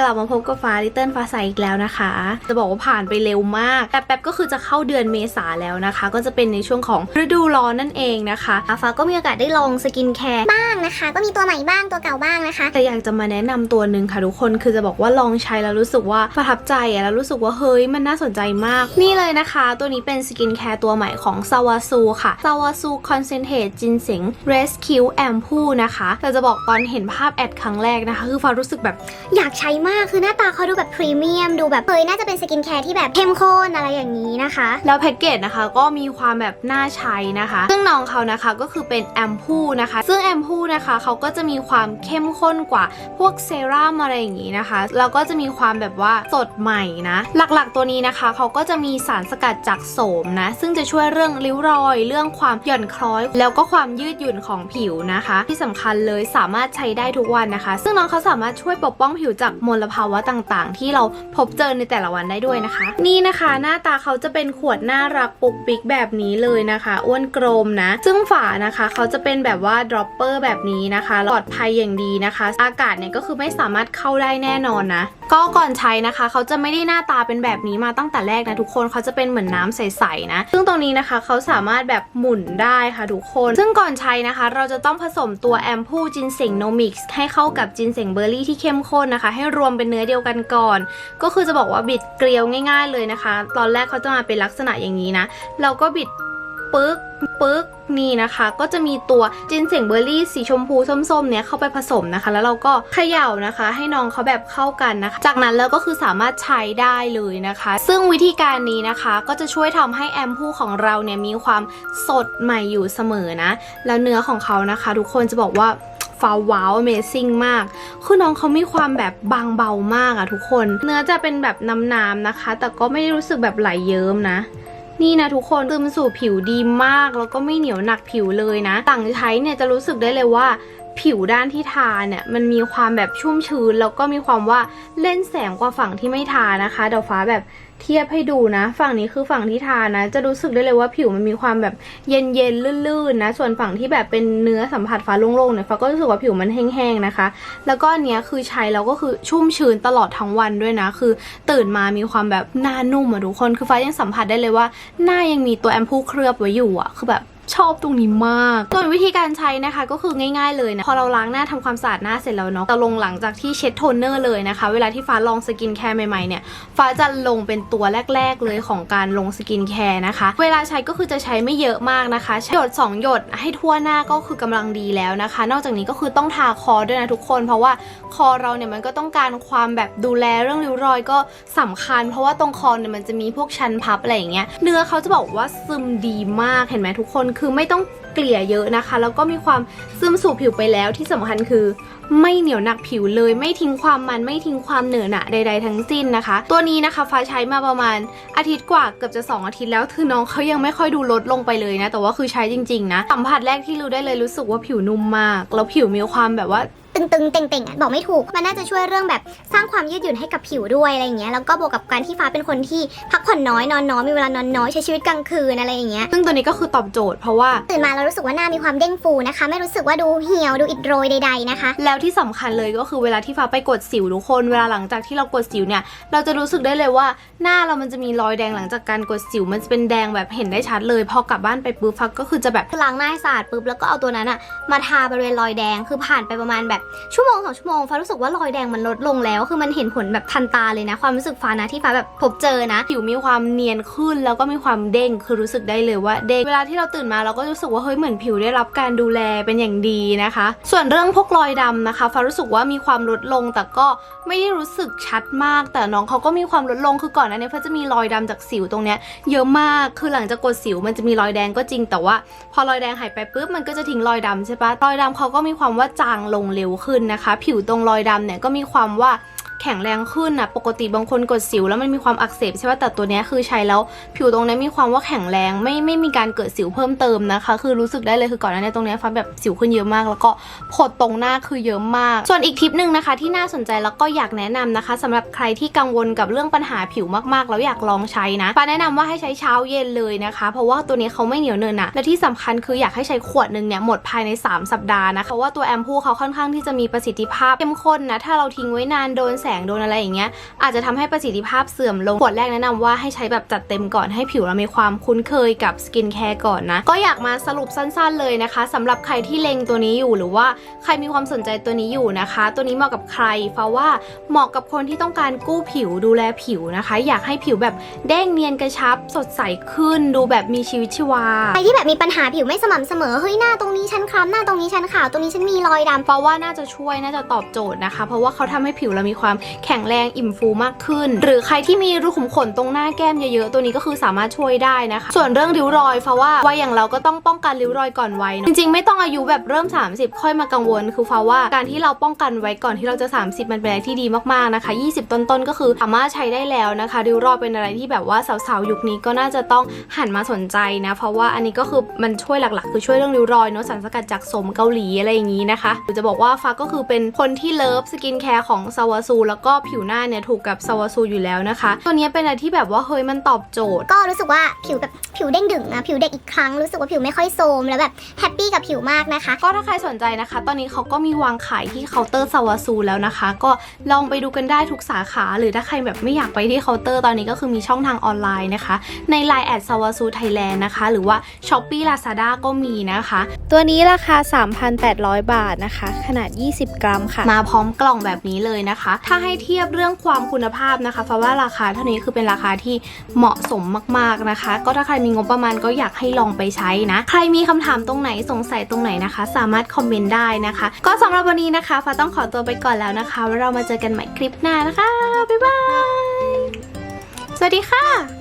กลับมาพบกับฟ้าลิตเติ้ลฟ้าใสอีกแล้วนะคะ จะบอกว่าผ่านไปเร็วมากแป๊บๆก็คือจะเข้าเดือนเมษาแล้วนะคะ ก็จะเป็นในช่วงของฤดูร้อนนั่นเองนะคะฟ้าก็มีโอกาสได้ลองสกินแคร์บ้างนะคะ ก็มีตัวใหม่บ้างตัวเก่าบ้างนะคะ แต่อยากจะมาแนะนำตัวหนึ่งค่ะทุกคนคือจะบอกว่าลองใช้แล้วรู้สึกว่าประทับใจอะแล้วรู้สึกว่าเฮ้ยมันน่าสนใจมาก นี่เลยนะคะ ตัวนี้เป็นสกินแคร์ตัวใหม่ของซาวาซูค่ะซาวาซูคอนเซนเทรตจินสิงเรสคิวแอมพูนะคะแต่จะบอกตอนเห็นภาพแอดครั้งแรกนะคะ คือฟ้ารู้สึกแบบอยากใช้มากคือหน้าตาเขาดูแบบพรีเมียมดูแบบเฮ้ยน่าจะเป็นสกินแคร์ที่แบบเข้มข้นอะไรอย่างนี้นะคะ แล้วแพ็กเกจนะคะก็มีความแบบน่าใช้นะคะ ซึ่งน้องเขานะคะก็คือเป็นแอมพูนะคะ ซึ่งแอมพูนะคะเขาก็จะมีความเข้มข้นกว่าพวกเซรั่มอะไรอย่างนี้นะคะแล้วก็จะมีความแบบว่าสดใหม่นะ หลักๆตัวนี้นะคะเขาก็จะมีสารสกัดจากโสมนะ ซึ่งจะช่วยเรื่องริ้วรอย เรื่องความหย่อนคล้อย แล้วก็ความยืดหยุ่นของผิวนะคะ ที่สำคัญเลยสามารถใช้ได้ทุกวันนะคะ ซึ่งน้องเขาสามารถช่วยปกป้องผิวจากมลลภาวะต่างๆ ที่เราพบเจอในแต่ละวันได้ด้วยนะคะ นี่นะคะหน้าตาเขาจะเป็นขวดน่ารักปุกปิกแบบนี้เลยนะคะอ้วนกลมนะ ซึ่งฝานะคะเขาจะเป็นแบบว่าดรอปเปอร์แบบนี้นะคะปลอดภัยอย่างดีนะคะ อากาศเนี่ยก็คือไม่สามารถเข้าได้แน่นอนนะก็ก่อนใช้นะคะ เขาจะไม่ได้หน้าตาเป็นแบบนี้มาตั้งแต่แรกนะทุกคนเขาจะเป็นเหมือนน้ำใสๆนะ ซึ่งตรงนี้นะคะเขาสามารถแบบหมุนได้ค่ะทุกคน ซึ่งก่อนใช้นะคะ เราจะต้องผสมตัวแอมพูจินเซงโนมิกส์ให้เข้ากับจินเซงเบอร์รี่ที่เข้มข้นนะคะ ให้รรวมเป็นเนื้อเดียวกันก่อน ก็คือจะบอกว่าบิดเกลียวง่าย ๆ เลยนะคะ ตอนแรกเขาจะมาเป็นลักษณะอย่างนี้นะ เราก็บิดปึ๊กปึ๊กนี่นะคะ ก็จะมีตัวจินเสงเบอร์รี่สีชมพูส้มๆเนี่ยเข้าไปผสมนะคะ แล้วเราก็เขย่านะคะ ให้น้องเขาแบบเข้ากันนะคะ จากนั้นแล้วก็คือสามารถใช้ได้เลยนะคะ ซึ่งวิธีการนี้นะคะก็จะช่วยทำให้แอมพูของเราเนี่ยมีความสดใหม่อยู่เสมอนะ แล้วเนื้อของเขานะคะ ทุกคนจะบอกว่า ฟ้าว้าว Amazing มาก คือน้องเขามีความแบบบางเบามากอะทุกคน เนื้อจะเป็นแบบน้ำๆนะคะ แต่ก็ไม่ได้รู้สึกแบบไหลเยิ้มนะนี่นะทุกคนซึมสู่ผิวดีมาก แล้วก็ไม่เหนียวหนักผิวเลยนะต่างใช้เนี่ยจะรู้สึกได้เลยว่า ผิวด้านที่ทาเนี่ยมันมีความแบบชุ่มชื้น แล้วก็มีความว่าเล่นแสงกว่าฝั่งที่ไม่ทานะคะเดี๋ยวฟ้าแบบ เทียบให้ดูนะ ฝั่งนี้คือฝั่งที่ทานะ จะรู้สึกได้เลยว่าผิวมันมีความแบบเย็นเย็นลื่นๆนะ ส่วนฝั่งที่แบบเป็นเนื้อสัมผัสฟ้าโล่งๆเนี่ยฟ้าก็รู้สึกว่าผิวมันแห้งๆนะคะ แล้วก็อันเนี้ยคือใช้แล้วก็คือชุ่มชื้นตลอดทั้งวันด้วยนะ คือตื่นมามีความแบบหน้านุ่มอะทุกคน คือฟ้ายังสัมผัสได้เลยว่าหน้ายังมีตัวแอมพูเคลือบไว้อยู่อะคือแบบ ชอบตรงนี้มาก ส่วนวิธีการใช้นะคะก็คือง่ายๆเลยนะ พอเราล้างหน้าทำความสะอาดหน้าเสร็จแล้วเนาะจะลงหลังจากที่เช็ดโทนเนอร์เลยนะคะ เวลาที่ฟ้าลองสกินแคร์ใหม่ๆเนี่ย ฟ้าจะลงเป็นตัวแรก ๆเลยของการลงสกินแคร์นะคะ เวลาใช้ก็คือจะใช้ไม่เยอะมากนะคะหยด2หยดให้ทั่วหน้าก็คือกำลังดีแล้วนะคะ นอกจากนี้ก็คือต้องทาคอด้วยนะทุกคน เพราะว่าคอเราเนี่ยมันก็ต้องการความแบบดูแลเรื่องริ้วรอยก็สำคัญ เพราะว่าตรงคอเนี่ยมันจะมีพวกชั้นพับอะไรอย่างเงี้ย เนื้อเขาจะบอกว่าซึมดีมากเห็นไหมทุกคนคือไม่ต้องเกลี่ยเยอะนะคะ แล้วก็มีความซึมสู่ผิวไปแล้วที่สำคัญคือไม่เหนียวหนักผิวเลย ไม่ทิ้งความมันไม่ทิ้งความเหนอะหนะใด ๆ ทั้งสิ้นนะคะ ตัวนี้นะคะฟ้าใช้มาประมาณอาทิตย์กว่าเกือบจะ 2 อาทิตย์แล้วคือน้องเขายังไม่ค่อยดูลดลงไปเลยนะ แต่ว่าคือใช้จริง ๆ นะสัมผัสแรกที่รู้ได้เลยรู้สึกว่าผิวนุ่มมาก แล้วผิวมีความแบบว่า ตึงๆเต่งๆอะบอกไม่ถูก มันน่าจะช่วยเรื่องแบบสร้างความยืดหยุ่นให้กับผิวด้วยอะไรอย่างเงี้ยแล้วก็บวกกับการที่ฟ้าเป็นคนที่พักผ่อนน้อยนอนน้อยมีเวลานอนน้อยใช้ชีวิตกลางคืนอะไรอย่างเงี้ยซึ่งตัวนี้ก็คือตอบโจทย์เพราะว่าตื่นมาเรารู้สึกว่าหน้ามีความเด้งฟูนะคะ ไม่รู้สึกว่าดูเหี่ยวดูอิดโรยใดๆนะคะ แล้วที่สำคัญเลยก็คือเวลาที่ฟ้าไปกดสิวทุกคนเวลาหลังจากที่เรากดสิวเนี่ยเราจะรู้สึกได้เลยว่าหน้าเรามันจะมีรอยแดงหลังจากการกดสิวมันจะเป็นแดงแบบเห็นได้ชัดเลย พอกลับบ้านไปปุ๊บฟ้าก็คือจะแบบล้างหน้าให้สะอาดปุ๊บแล้วก็เอาตัวนั้นอะมาทาบริเวณรอยแดงคือผ่านไปประมาณแบบชั่วโมงสองชั่วโมงฟ้ารู้สึกว่ารอยแดงมันลดลงแล้ว คือมันเห็นผลแบบทันตาเลยนะ ความรู้สึกฟ้านะที่ฟ้าแบบพบเจอนะผิวมีความเนียนขึ้นแล้วก็มีความเด้งคือรู้สึกได้เลยว่าเด้งเวลาที่เราตื่นมาเราก็รู้สึกว่าเฮ้ยเหมือนผิวได้รับการดูแลเป็นอย่างดีนะคะ ส่วนเรื่องพวกรอยดำนะคะฟ้ารู้สึกว่ามีความลดลงแต่ก็ไม่ได้รู้สึกชัดมาก แต่น้องเขาก็มีความลดลงคือก่อนหน้านี้ฟ้าจะมีรอยดำจากสิวตรงเนี้ยเยอะมากคือหลังจากกดสิวมันจะมีรอยแดงก็จริงแต่ว่า พอรอยแดงหายไปปุ๊บมันก็จะทิ้งรอยดำใช่ปะรอยดำเขาก็มีความว่าจางลงเร็วขึ้นนะคะ ผิวตรงรอยดำเนี่ยก็มีความว่า แข็งแรงขึ้นนะปกติบางคนกดสิวแล้วมันมีความอักเสบใช่ปะแต่ตัวนี้คือใช้แล้ว ผิวตรงนี้มีความว่าแข็งแรงไม่ไม่มีการเกิดสิวเพิ่มเติมนะคะ คือรู้สึกได้เลยคือก่อนหน้านี้ตรงนี้ฟ้าแบบสิวขึ้นเยอะมาก แล้วก็ผดตรงหน้าคือเยอะมาก ส่วนอีกทิปหนึ่งนะคะ ที่น่าสนใจแล้วก็อยากแนะนำนะคะสำหรับใครที่กังวลกับเรื่องปัญหาผิวมากๆ แล้วอยากลองใช้นะฟ้าแนะนำว่าให้ใช้เช้าเย็นเลยนะคะ เพราะว่าตัวนี้เขาไม่เหนียวเนินนะและที่สำคัญคืออยากให้ใช้ขวดหนึ่งเนี่ยหมดภายใน 3 สัปดาห์นะคะเพราะว่าตัวแอมพูเขาค่อนข้างที่จะมีประสิทธิภาพเข้มข้นนะถ้าเราทิ้งไว้นานโดนแสงโดนอะไรอย่างเงี้ยอาจจะทำให้ประสิทธิภาพเสื่อมลงขวดแรกแนะนำว่าให้ใช้แบบจัดเต็มก่อนให้ผิวเรามีความคุ้นเคยกับสกินแคร์ก่อนนะ ก็อยากมาสรุปสั้นๆเลยนะคะสำหรับใครที่เล็งตัวนี้อยู่หรือว่าใครมีความสนใจตัวนี้อยู่นะคะ ตัวนี้เหมาะกับใครฟ้าว่าเหมาะกับคนที่ต้องการกู้ผิวดูแลผิวนะคะ อยากให้ผิวแบบเด้งเนียนกระชับ สดใสขึ้น ดูแบบมีชีวิตชีวาใครที่แบบมีปัญหาผิวไม่สม่ำเสมอเฮ้ยหน้าตรงนี้ฉันคล้ำหน้าตรงนี้ฉันขาวตรงนี้ฉันมีรอยดำเพราะว่าน่าจะช่วยน่าจะตอบโจทย์นะคะ เพราะว่าเขาทำให้ผิวเรามีความแข็งแรงอิ่มฟูมากขึ้น หรือใครที่มีรูขุมขนตรงหน้าแก้มเยอะๆ ตัวนี้ก็คือสามารถช่วยได้นะคะ ส่วนเรื่องริ้วรอยเพราะว่าวัยอย่างเราก็ต้องป้องกันริ้วรอยก่อนวัยเนอะจริงๆ ไม่ต้องอายุแบบเริ่ม 30 ค่อยมากังวล คือฟ้าว่าการที่เราป้องกันไว้ก่อนที่เราจะ 30 มันเป็นอะไรที่ดีมากๆนะคะ 20 ต้นๆ ก็คือสามารถใช้ได้แล้วนะคะ ริ้วรอยเป็นอะไรที่แบบว่าสาวๆ ยุคนี้ก็น่าจะต้องหันมาสนใจนะ เพราะว่าอันนี้ก็คือมันช่วยหลักๆ คือช่วยเรื่องริ้วรอยเนาะสารสกัดจากสมเกาหลีอะไรอย่างนี้นะคะจะบอกว่าฟ้าก็คือเป็นคนที่เลิฟสกินแคร์ของซาวาซูแล้วก็ผิวหน้าเนี่ยถูกกับซาวาซูอยู่แล้วนะคะ ตัวนี้เป็นอะไรที่แบบว่าเฮ้ยมันตอบโจทย์ ก็รู้สึกว่าผิวแบบผิวเด้งดึงนะผิวเด็กอีกครั้งรู้สึกว่าผิวไม่ค่อยโทรมแล้วแบบแฮปปี้กับผิวมากนะคะ ก็ถ้าใครสนใจนะคะ ตอนนี้เขาก็มีวางขายที่เคาน์เตอร์ซาวาซูแล้วนะคะ ก็ลองไปดูกันได้ทุกสาขา หรือถ้าใครแบบไม่อยากไปที่เคาน์เตอร์ตอนนี้ก็คือมีช่องทางออนไลน์นะคะ ใน Line แอดซาวาซูไทยแลนด์นะคะ หรือว่า s h อ p e e Lazada ก็มีนะคะ ตัวนี้ราคา 3,800 บาทนะคะ ขนาด 20 กรัมค่ะ มาพร้อมกล่องแบบนี้เลยนะคะ ถ้าให้เทียบเรื่องความคุณภาพนะคะเพราะว่าราคาเท่านี้คือเป็นราคาที่เหมาะสมมากๆนะคะ ก็ถ้าใครมีงบประมาณก็อยากให้ลองไปใช้นะ ใครมีคำถามตรงไหนสงสัยตรงไหนนะคะ สามารถคอมเมนต์ได้นะคะ ก็สำหรับวันนี้นะคะฟ้าต้องขอตัวไปก่อนแล้วนะคะเรามาเจอกันใหม่คลิปหน้านะคะบ๊ายบายสวัสดีค่ะ